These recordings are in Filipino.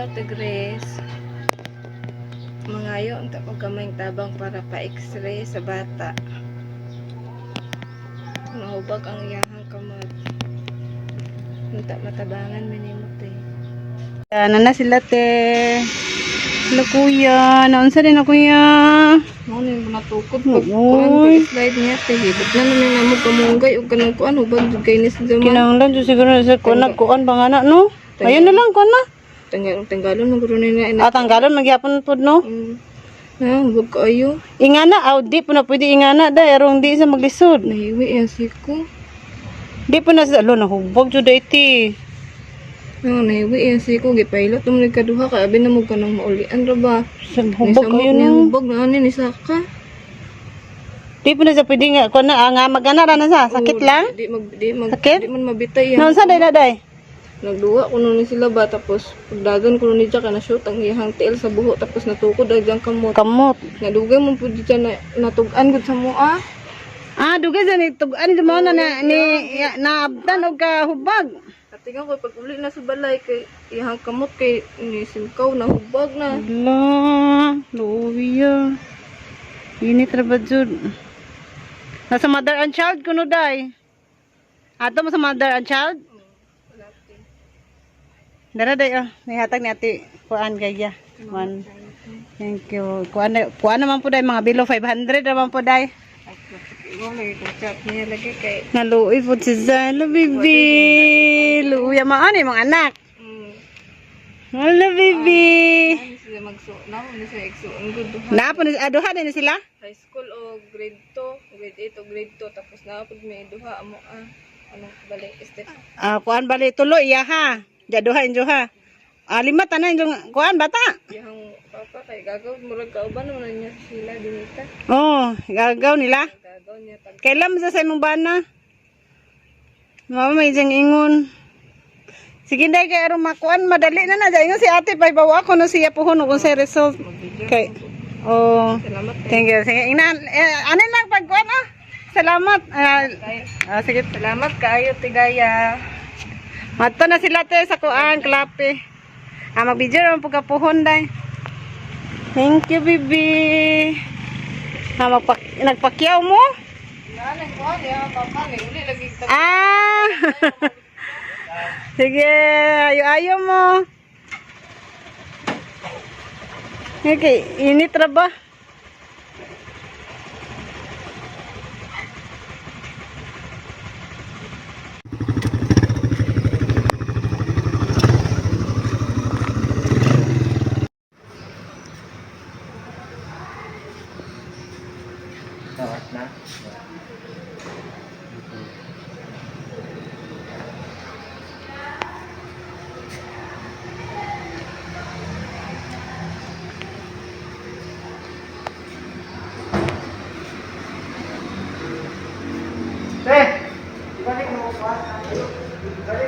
Hello, Tigres. Mangayo ang ko gamayng tabang para pa-x-ray sa bata. Mahubag ang iyahang kamot. Nunta matabangan minimot eh. Ano na sila te? Hello kuya, naunsa din na kuya? Mo ni mo natukod pag Uy. kuan slide niya te hibot na naman na mo kamunggay o kanang kuan hubag jud kay ni sa zaman. Kinahanglan jud siguro sa kuan kuan bang ana no? Ayun na lang kuan na. Tanggal tanggalon guro ni na ina. At tanggalon magyapon pud no. Mm. Ah, hubag kaayo. Ingana aw di po na pwede ingana da erong di sa maglisod. Nahiwi yan si ko. Di po na sa alo na hubog jud iti. Ah, nahiwi yan si ko. Gipailot mo ni kaduha kay abi na mo kanang maulian ra ba. Sa hubog kayo no. hubog na ani ni saka. Di po na sa pwede nga kuan na ah, nga magana ra na sa sakit lang. Di mag di mag Sakit? di man mabitay yan. Naunsa day na day? Nagduwa ko nun ni sila ba tapos pagdagan ko nun ni Jack na shoot ang iyang tail sa buho tapos natukod dagang kamot. Kamot. Nadugay mo pud dyan na natugan gud sa mua. Ah, dugay sa ni tugan di mo na na- ni naabdan og ka hubag. Katingan ko pag uli na sa balay kay iyang kamot kay ni simkaw na hubag na. Ala, luya. Init ra ba jud? Nasa mother and child kuno day. Ato mo sa mother and child? Dara day oh, nihatag ni ate kuan gaya. One. Thank you. Kuan na- kuan naman po day mga below 500 naman po kay Naluoy po si Zalo, baby. Luya maani mga anak. mm, Hello, baby. ano magso na aduha din sila? High school o grade 2, grade 8 o grade 2 tapos na pud may duha amo ah. Ano balik step. Ah, kuan bali tulo iya ha. Jaduha injo ha. Ah, lima tanan injo kuan bata. Yang papa kay gagaw murag kauban naman niya sila dinita. Oh, gagaw nila. Gagaw niya tag Kailan sa sa imong bana? Mama may isang ingon. Sige day kay aron makuan madali na na ingon si ate pay bawa ko no siya puhon kung sa result. Kay Oh, Salamat kay thank you. Sige, ina, eh, ano lang pagkuan ah. Salamat. Ah, kay. ah, sige. Salamat kaayo tigaya. Mato na sila te sa kuan, klape. Ah, mag-video naman po kapuhon day. Thank you, baby. Ah, magpak nagpakyaw mo? Nanay ko ya papa ni uli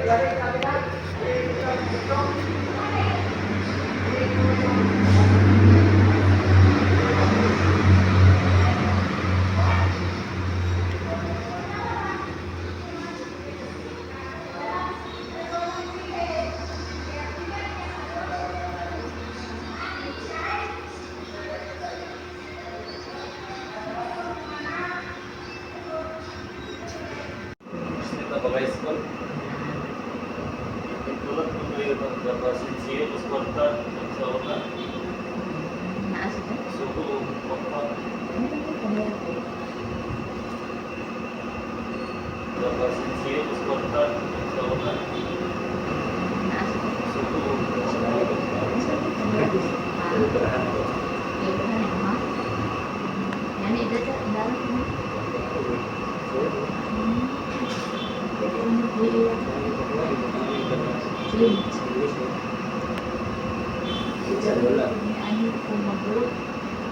lagi tag Ah! Sige, ayo-ayo mo. Okay, init ra ba? Kita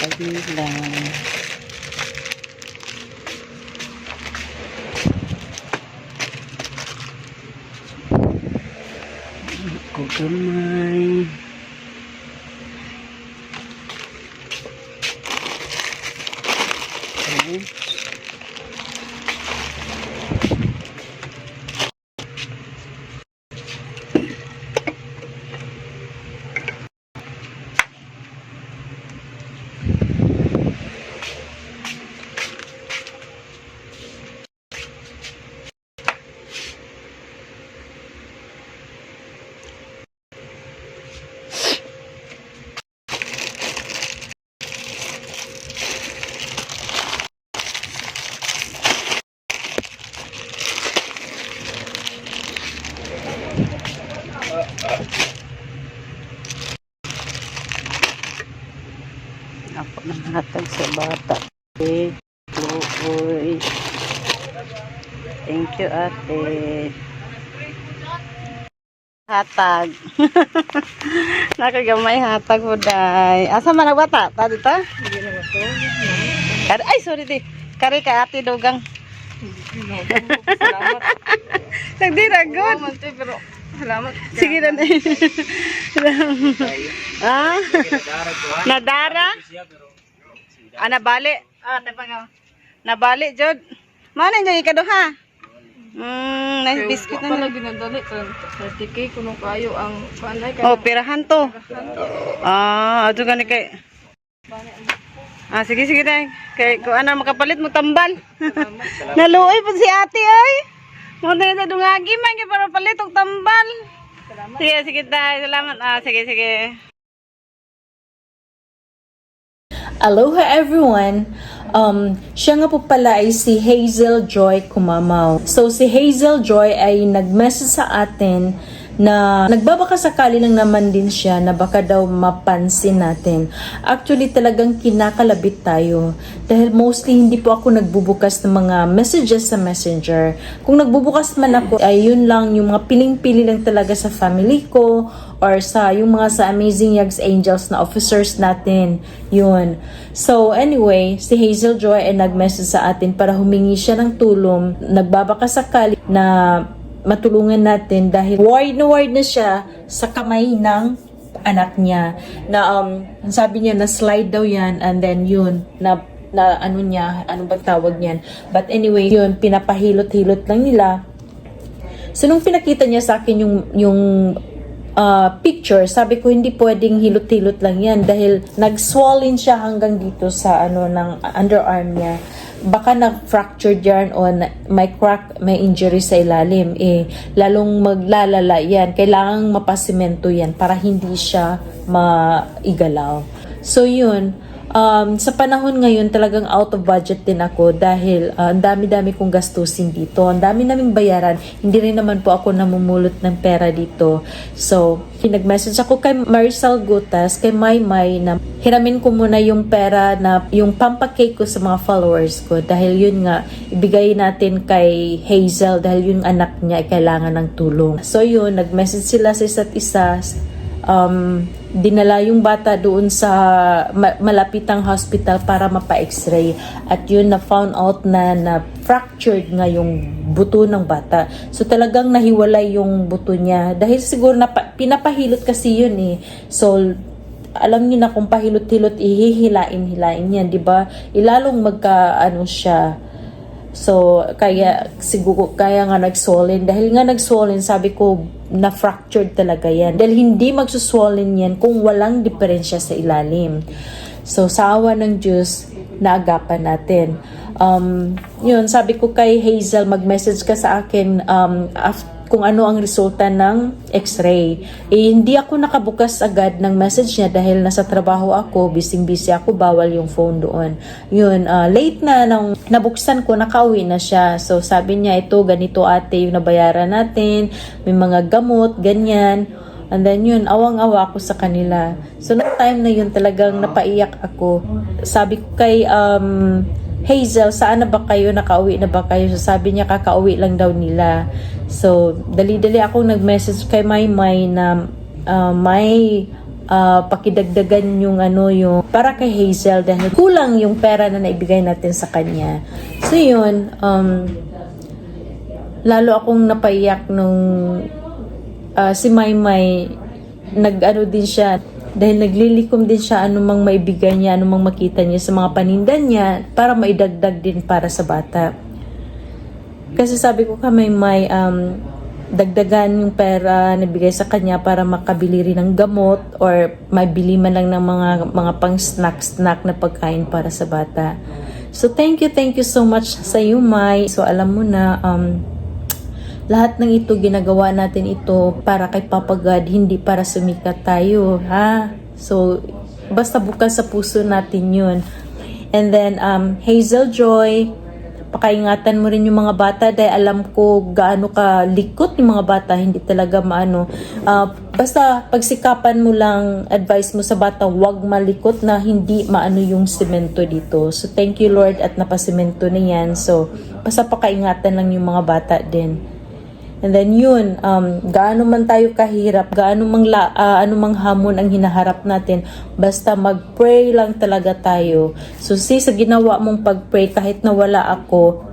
Kapagila. Ako gamay. Okay. Ako nang hatag sa bata. Okay. Uy. Thank you, ate. Hatag. Nakagamay hatag po, day. Asa man nagbata? Ta dito? Ay, sorry, di. Kari ka, ate dugang. Salamat. Nagdira, good. Pero salamat. Sige na ah? Nadara? Ah, nabali. Ah, tapaga. Nabali, Jod. Mana yung ikaduha? Hmm, nice biscuit Kaya na pala ginadali. 30k kuno kayo ang panay Oh, pirahan to. Ah, ato gani kay. Ah, sige, sige dai. Kay kung ano makapalit mo tambal. Naluoy po si ate ay. Mo tayo sa dungagi man kay para palit og tambal. Sige, sige dai. Salamat. Ah, sige, sige. Aloha everyone! Um, siya nga po pala ay si Hazel Joy Kumamaw. So si Hazel Joy ay nag-message sa atin na nagbabaka sakali lang naman din siya na baka daw mapansin natin. Actually talagang kinakalabit tayo dahil mostly hindi po ako nagbubukas ng mga messages sa messenger. Kung nagbubukas man ako ay yun lang yung mga piling-pili lang talaga sa family ko or sa yung mga sa Amazing Yags Angels na officers natin. Yun. So anyway, si Hazel Joy ay nag-message sa atin para humingi siya ng tulong. Nagbabaka sakali na matulungan natin dahil worried na worried na siya sa kamay ng anak niya. Na um sabi niya na slide daw yan and then yun na na ano niya ano ba tawag niyan. But anyway yun pinapahilot-hilot lang nila. So, nung pinakita niya sa akin yung, yung ah, picture, sabi ko hindi pwedeng hilot-hilot lang yan dahil nag-swollen siya hanggang dito sa ano ng underarm niya. Baka na-fractured yan o may crack, may injury sa ilalim. Eh, lalong maglalala yan. Kailangang mapasimento yan para hindi siya maigalaw. So, yun. Um, sa panahon ngayon talagang out of budget din ako dahil ah, ang dami-dami kong gastusin dito. Ang dami naming bayaran. Hindi rin naman po ako namumulot ng pera dito. So, nag-message ako kay Marisol Gutas, kay Maymay na hiramin ko muna yung pera na yung pampakake ko sa mga followers ko dahil yun nga ibigay natin kay Hazel dahil yung anak niya ay kailangan ng tulong. So yun, nag-message sila sa isa't isa um, dinala yung bata doon sa ma- malapitang hospital para mapa-x-ray. At yun na found out na na fractured nga yung buto ng bata. So talagang nahiwalay yung buto niya. Dahil siguro na pinapahilot kasi yun eh. So alam niyo na kung pahilot-hilot ihihilain-hilain yan di ba? Ilalong magka ano siya So, kaya siguro kaya nga nag-swollen. Dahil nga nag-swollen, sabi ko, na-fractured talaga yan. Dahil hindi magsuswollen yan kung walang diferensya sa ilalim. So, sa ng Diyos, naagapan natin. Um, yun, sabi ko kay Hazel, mag-message ka sa akin um, after kung ano ang resulta ng x-ray. Eh, hindi ako nakabukas agad ng message niya dahil nasa trabaho ako, busy-busy ako, bawal yung phone doon. Yun, ah, late na nang nabuksan ko, nakauwi na siya. So, sabi niya, ito, ganito ate yung nabayaran natin, may mga gamot, ganyan. And then yun, awang-awa ako sa kanila. So, noong time na yun, talagang napaiyak ako. Sabi ko kay um, Hazel, saan na ba kayo? Nakauwi na ba kayo? So, sabi niya, kakauwi lang daw nila. So, dali-dali akong nag-message kay Maymay na uh, may ah, pakidagdagan yung ano yung para kay Hazel dahil kulang yung pera na naibigay natin sa kanya. So yun, um, lalo akong napaiyak nung ah, si Maymay nag-ano din siya dahil naglilikom din siya anumang maibigay niya, anumang makita niya sa mga paninda niya para maidagdag din para sa bata. Kasi sabi ko kami may um, dagdagan yung pera na bigay sa kanya para makabili rin ng gamot or mabili man lang ng mga mga pang snack snack na pagkain para sa bata. So thank you, thank you so much sa iyo, Mai. So alam mo na um, lahat ng ito ginagawa natin ito para kay Papa God, hindi para sumikat tayo, ha? So basta bukas sa puso natin 'yun. And then um Hazel Joy, pakaingatan mo rin yung mga bata dahil alam ko gaano ka likot yung mga bata, hindi talaga maano. Ah, basta pagsikapan mo lang, advice mo sa bata, wag malikot na hindi maano yung semento dito. So thank you Lord at napasemento na yan. So basta pakaingatan lang yung mga bata din. And then yun, um, gaano man tayo kahirap, gaano mang, la, ah, ano mang hamon ang hinaharap natin, basta mag-pray lang talaga tayo. So sis, sa ginawa mong pag-pray, kahit nawala ako,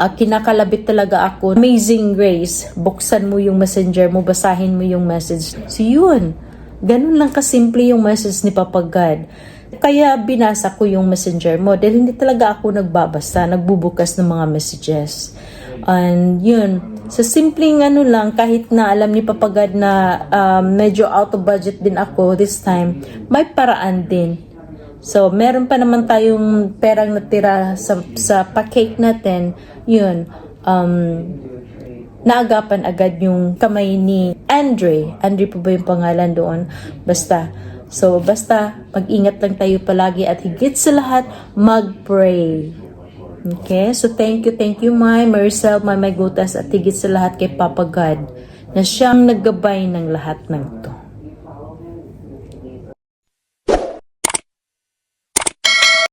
ah, kinakalabit talaga ako. Amazing grace, buksan mo yung messenger mo, basahin mo yung message. So yun, ganun lang kasimple yung message ni Papa God. Kaya binasa ko yung messenger mo dahil hindi talaga ako nagbabasa, nagbubukas ng mga messages. And yun, sa simpleng ano lang, kahit na alam ni Papa God na um, medyo out of budget din ako this time, may paraan din. So, meron pa naman tayong perang natira sa, sa pa-cake natin. Yun, um, naagapan agad yung kamay ni Andre. Andre po ba yung pangalan doon? Basta. So, basta, mag-ingat lang tayo palagi at higit sa lahat, mag-pray. Okay? So, thank you, thank you, my Maricel, my May Gutas, at higit sa lahat kay Papa God na siyang naggabay ng lahat ng to.